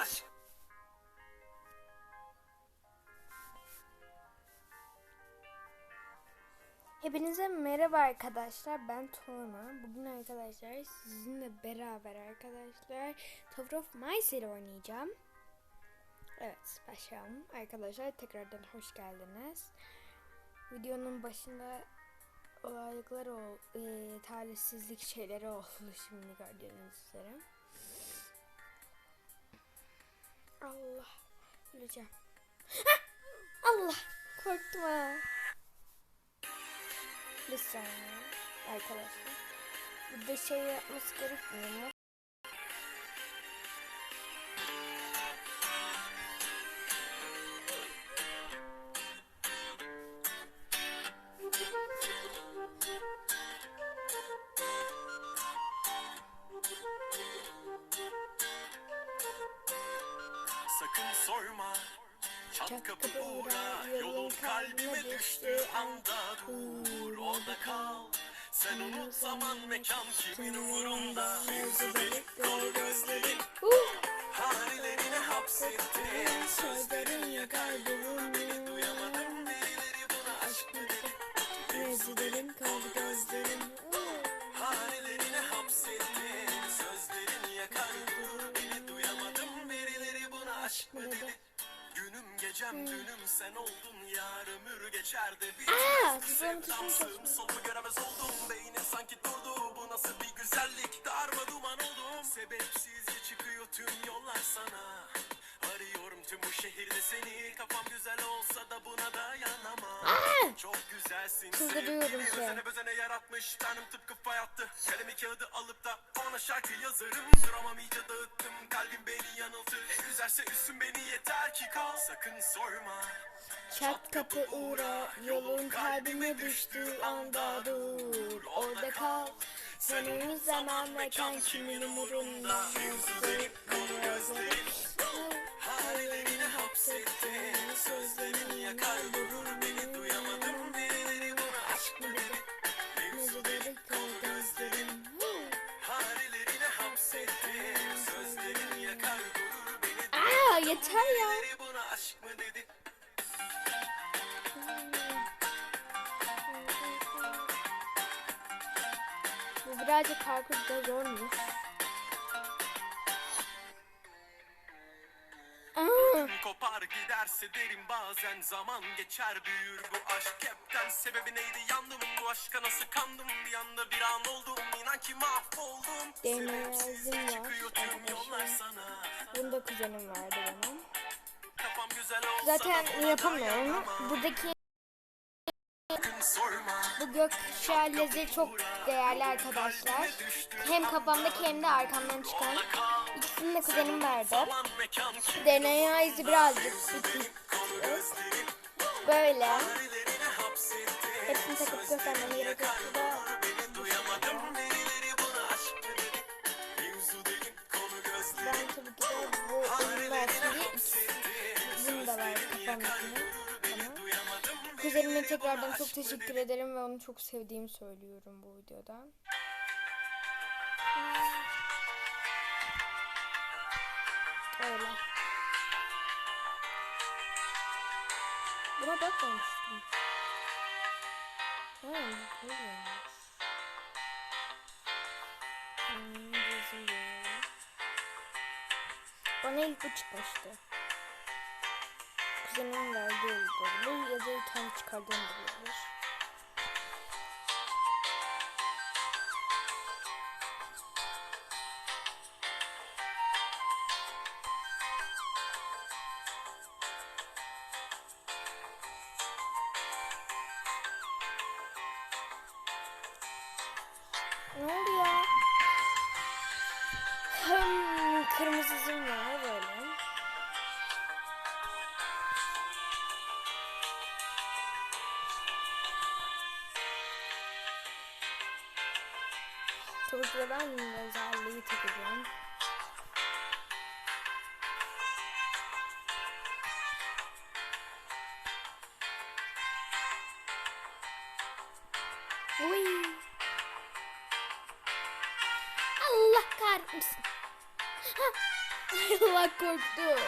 aşk Hepinize merhaba arkadaşlar. Ben Tuana. Bugün arkadaşlar sizinle beraber arkadaşlar Tower of Mice oynayacağım. Evet başlayalım. Arkadaşlar tekrardan hoş geldiniz. Videonun başında olaylıklar ol, e, talihsizlik şeyleri oldu şimdi gördüğünüz üzere. Allah öleceğim. Hah! Allah korktum. Bir saniye arkadaşlar. Burada şey yapması gerekmiyor mu? Hapsettin Sözlerin yakar beni Duyamadım birileri buna aşk mı dedi? Mevzilerim kaldı gözlerim. Harilerine hapsettin Sözlerin yakar beni Duyamadım birileri buna aşk mı dedi? Günüm gecem dünüm sen oldun. Yar ömür geçer de bir Aa, Sevdamsın, tuzağın tuşunu sevdamsın, solumu göremez oldum. Beynin sanki durdu. Bu nasıl bir güzellik? Darma duman oldum. Sebepsizce çıkıyor tüm yollar sana Arıyorum tüm bu şehirde seni. Kafam güzel olsa da buna dayanamam. Çok güzelsin Çıldırıyorum sevgilim. ki. Özene bezene yaratmış. Tanrım tıpkı fay attı. Kalemi kağıdı alıp da ona şarkı yazarım. Duramam iyice dağıttım kalbim beni yanıltır. En üzerse üstün beni yeter ki kal. Sakın sorma. Çat kapı uğra yolun kalbime düştüğü anda dur. Orada kal. Senin zaman mekan kimin umurunda? kaldı gözlerim. Hapsettin Sözlerin yakar vurur beni Duyamadım birileri buna aşk mı dedi Mevzilerim kaldı gözlerim. Harilerine hapsettin Sözlerin yakar vurur beni Aa yeter ya. Buna aşk mı dedi Bu birazcık parkur da zormuş. Kopar giderse derim bazen zaman geçer büyür bu aşk. Hepten sebebi neydi yandım bu aşka? Nasıl kandım? Bir anda bir an oldum. İnan ki mahvoldum. Denizim var çıkıyor tüm yollar sana. Bunda kuzenim vardı benim. Kafam güzel olsa Zaten buna yapamıyorum. dayanamam. Buradaki sorma bu gök şelezi çok değerli arkadaşlar. Hem kafamdaki hem de arkamdan çıkan. İkisini de kuzenim verdi. DNA izi birazcık. Böyle. Hepsini takıp göstermem gerek ben tabii ki bu Kuzenime tekrardan çok teşekkür ederim ve onu çok sevdiğimi söylüyorum bu videodan. Öyle. Buna bakmamıştım. Ha, bu. Hmm. Bana ilk bu çıkmıştı. Kuzenimin verdiği olabilir ya da kendi çıkardığım da Ben özelliği takacağım. Uy. Allah kahretmesin. Allah korktum.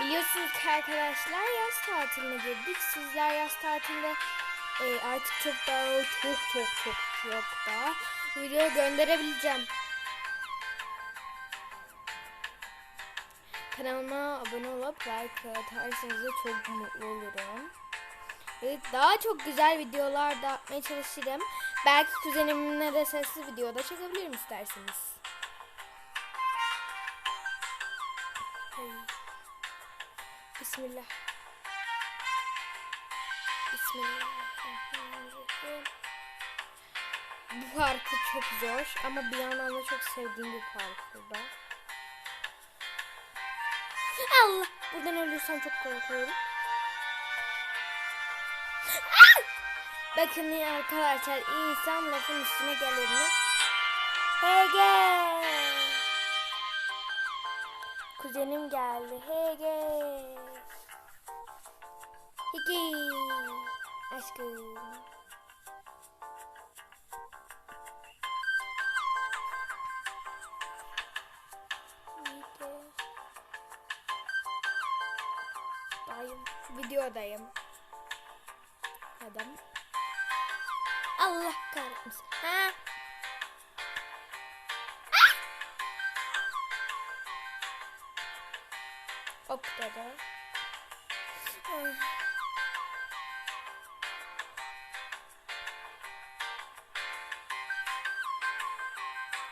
Biliyorsunuz ki arkadaşlar yaz tatiline girdik. Sizler yaz tatilinde e, artık çok daha çok çok çok çok daha video gönderebileceğim. Kanalıma abone olup like atarsanız da çok mutlu olurum. Evet, daha çok güzel videolar da atmaya çalışırım. Belki kuzenimle de sesli videoda çekebilirim isterseniz. Ay. Bismillah. Bu parkur çok zor ama bir yandan da çok sevdiğim bir parkurda. Allah! Buradan ölürsem çok korkuyorum. Ah! Bakın ya arkadaşlar insan lafın üstüne gelir mi? Hege! Kuzenim geldi. Hege! Hege! Aşkım. Videodayım. Adam. Allah kahretmesin. Ha? Ah! Hop dedi.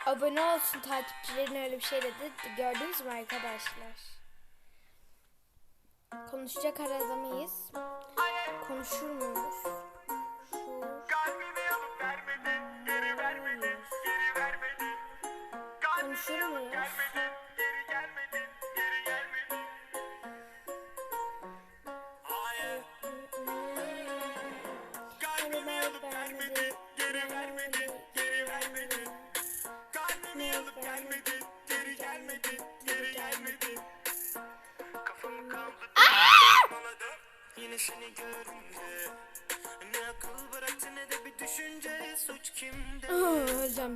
Abone olsun takipçilerin öyle bir şey dedi. Gördünüz mü arkadaşlar? Konuşacak arada mıyız? Konuşur muyuz?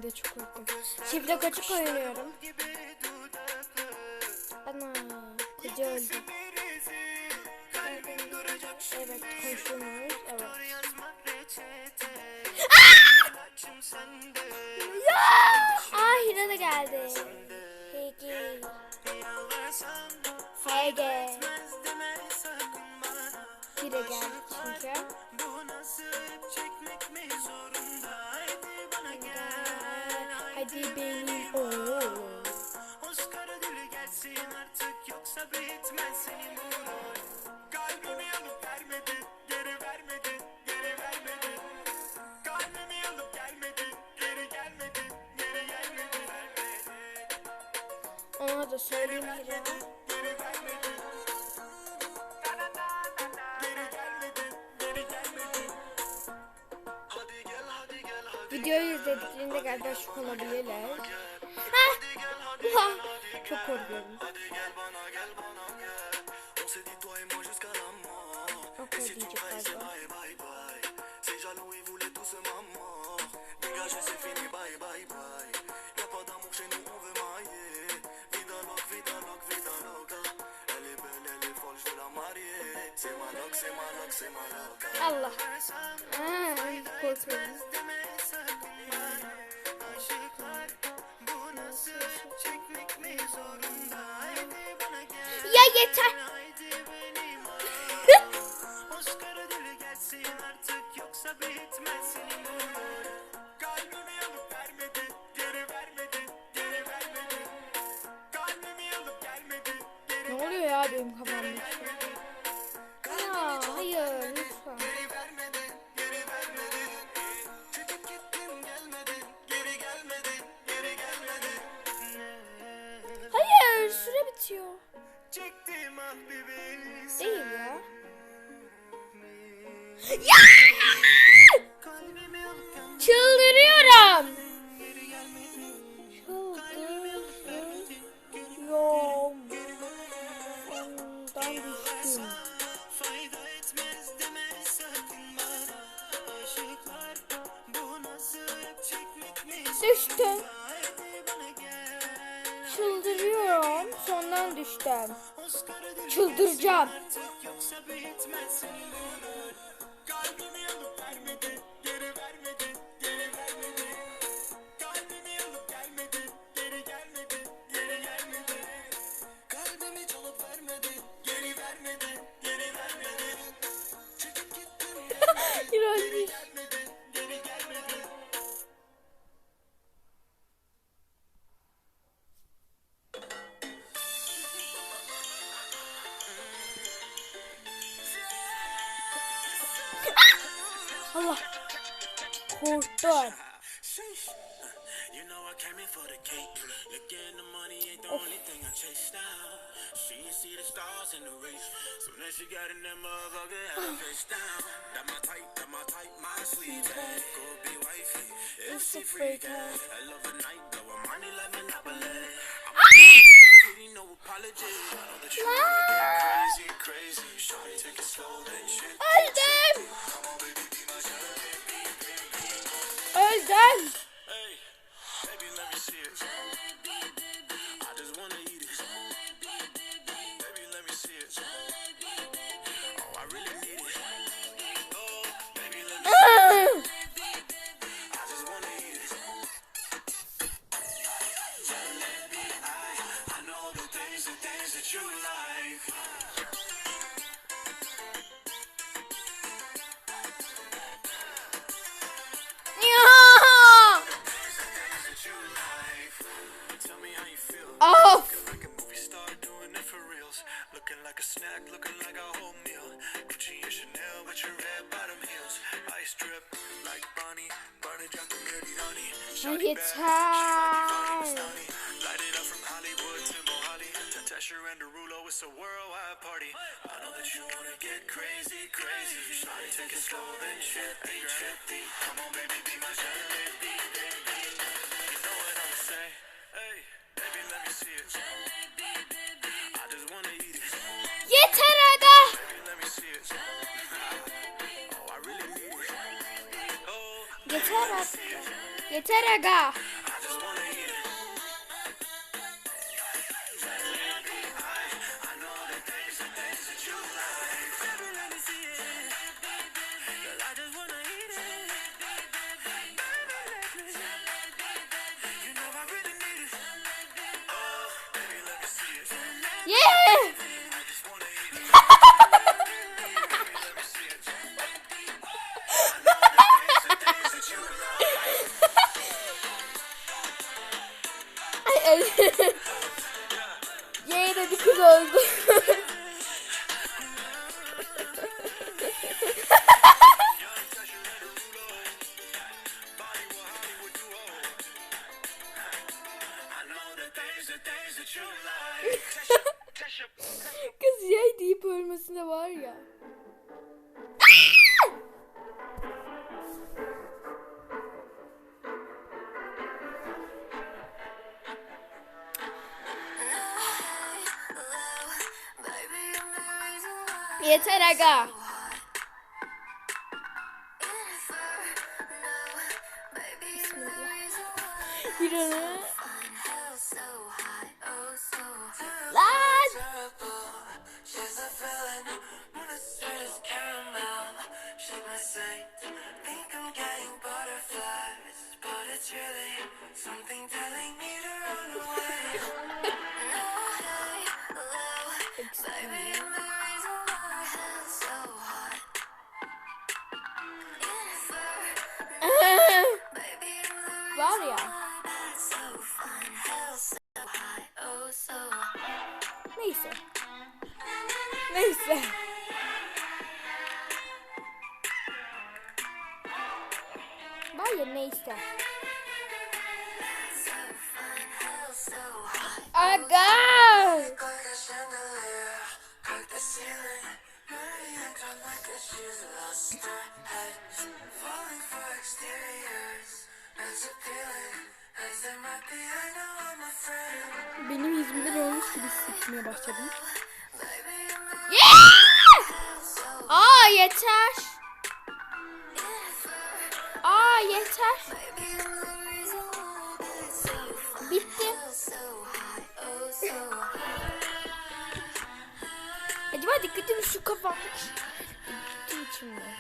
De çok korktum. Çifte koçuk oynuyorum. Ana koca öldü. Evet konuşur muyuz? Evet. sende Aa Hira da geldi. Peki. Yalvarsan Ege. etmez deme sakın bana Hira geldi çünkü. Yoksa bitmez senin rol Kalbimi alıp vermedin, geri vermedin, geri vermedin Kalbimi alıp gelmedin, geri gelmedin, geri gelmedin vermedin Ona da söyleyeyim. Geri vermedin Geri hadi Videoyu izlediklerinde galiba şok olabilirler. Uha! Çok korkuyorum. Hadi gel bana gel bana gel On s'est dit toi et moi jusqu'à la mort Ok, Et si tu diyecek galiba. bye bye bye yeter. düştüm. Çıldırıyorum. Sondan düştüm. Çıldıracağım. İğrenç. sword. You know I came in for the cake. Again, the money ain't the only thing I chase down. She ain't see the stars in the race. So as she got in that motherfucker, I face down. That my type, that my type, my sweet. Go be wifey. If she freak, I love a night, money, let me not Teraga. Yine bir kız oldu. Kız yay deyip ölmesine var ya. Yeter aga. Bismillah. Neyse. Neyse. Hayır neyse. Aga! As appealing as might be. I know. benim yüzümde bir olmuş gibi hissetmeye başladım. Aa yeter. Aa yeter. Bitti. Acaba dikkatim şu kapanmış. Gittim içimde.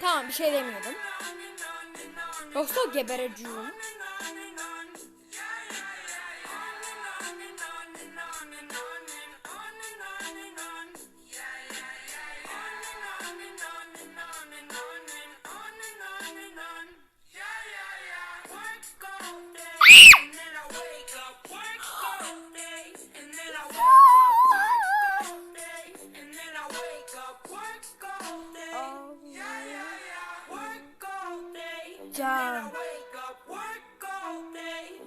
Tamam bir şey demiyordum. Yoksa gebereceğim.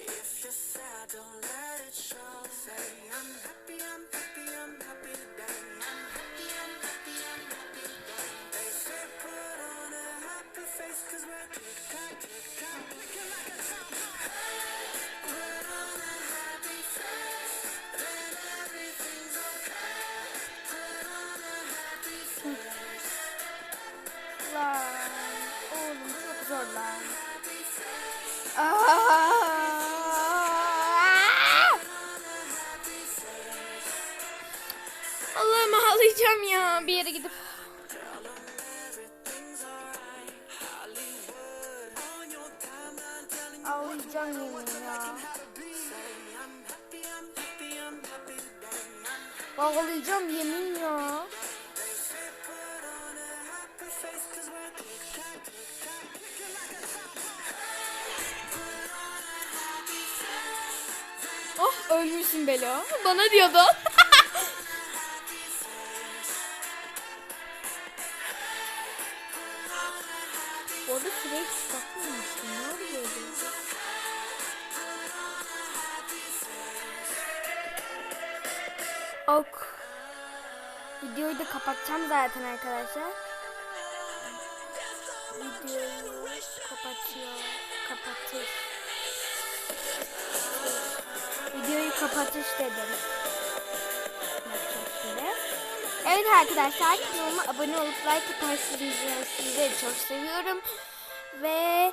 If you're sad, don't let it show. Say I'm happy, I'm happy. heyecan yeniyim ya. Ağlayacağım yemin ya. Oh ölmüşsün Belo. Bana diyordu. Ok. Videoyu da kapatacağım zaten arkadaşlar. Videoyu kapatıyor. Kapatış. Videoyu kapatış dedim. Evet arkadaşlar kanalıma abone olup like atarsanız sizleri çok seviyorum. Ve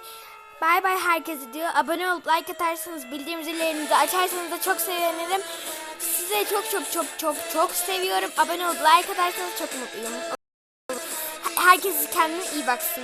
bay bay herkese diyor. Abone olup like atarsanız bildirim zillerinizi açarsanız da çok sevinirim. Size çok çok çok çok çok seviyorum. Abone olup like atarsanız çok mutluyum. Herkes kendine iyi baksın.